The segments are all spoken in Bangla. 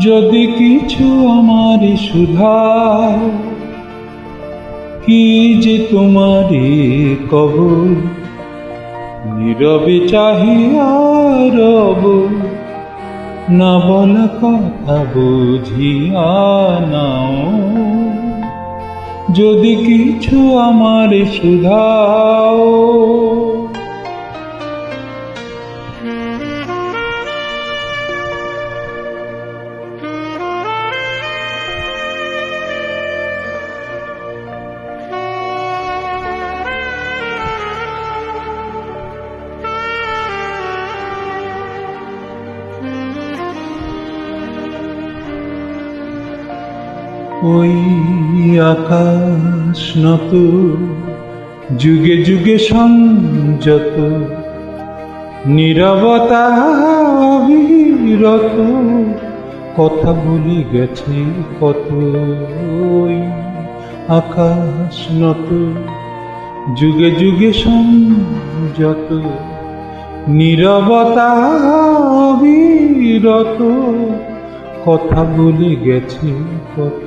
যদি কিছু আমার সুধা কি যে তোমারে কব? নীরবে চাহিয়া রব, না বলা কথা বুঝিয়া নাও। যদি কিছু আমার সুধাও ওই আকাশ নত, যুগে যুগে সংযত, নীরবতা অবিরত। কথা বলে গেছে কত ওই আকাশ নত, যুগে যুগে সংযত, নীরবতা অবিরত। কথা বলে গেছে কত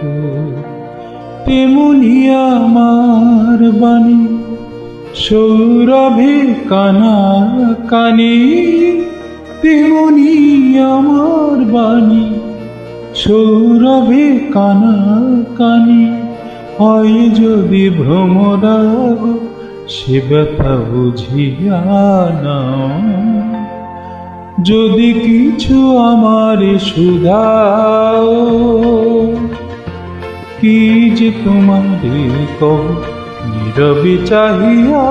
তেমনি আমার বাণী, সৌরভে কানা কানে। তেমনি আমার বাণী, সৌরভে কানা কানে। হয় যদি ভ্রমরাগ সে ব্যথা বুঝিয়া নাও। যদি কিছু আমার সুধাও কি যে তোমারে কব নীরবে চাহিয়া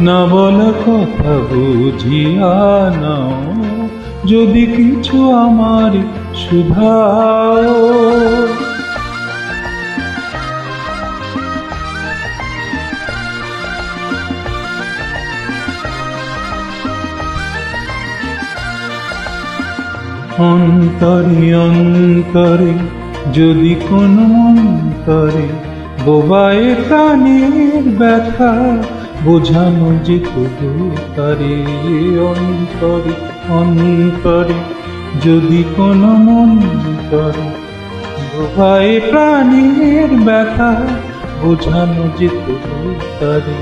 না বলা কথা বুঝিয়া নাও, যদি কিছু আমার সুধাও অন্তরে অন্তরে, যদি কোনো অন্তরে বোবায় প্রাণের ব্যথা, বোঝানো যে তবু তারে অন্তরে অন্তরে, যদি কোনো মন্তরে বোবায় প্রাণের ব্যথা, বোঝানো যে তবু তারে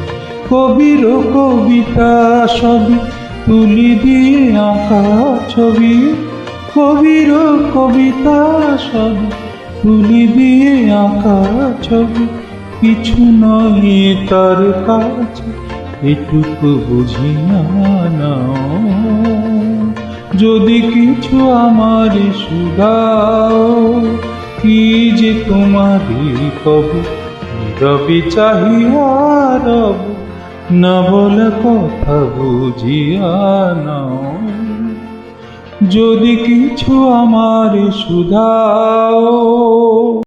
কবির কবিতা সবই তুলি দিয়ে আঁকা ছবি। কবির কবিতা সব তুলি দিয়ে আঁকা ছবি। কিছু নয় তার কাছে এটুকু বুঝি না। যদি কিছু আমার সুদাও কি যে তোমারই কব? নীরবে চাহিয়া রব না বলা কথা বুঝিয়া নাও। যদি কিছু আমার সুধাও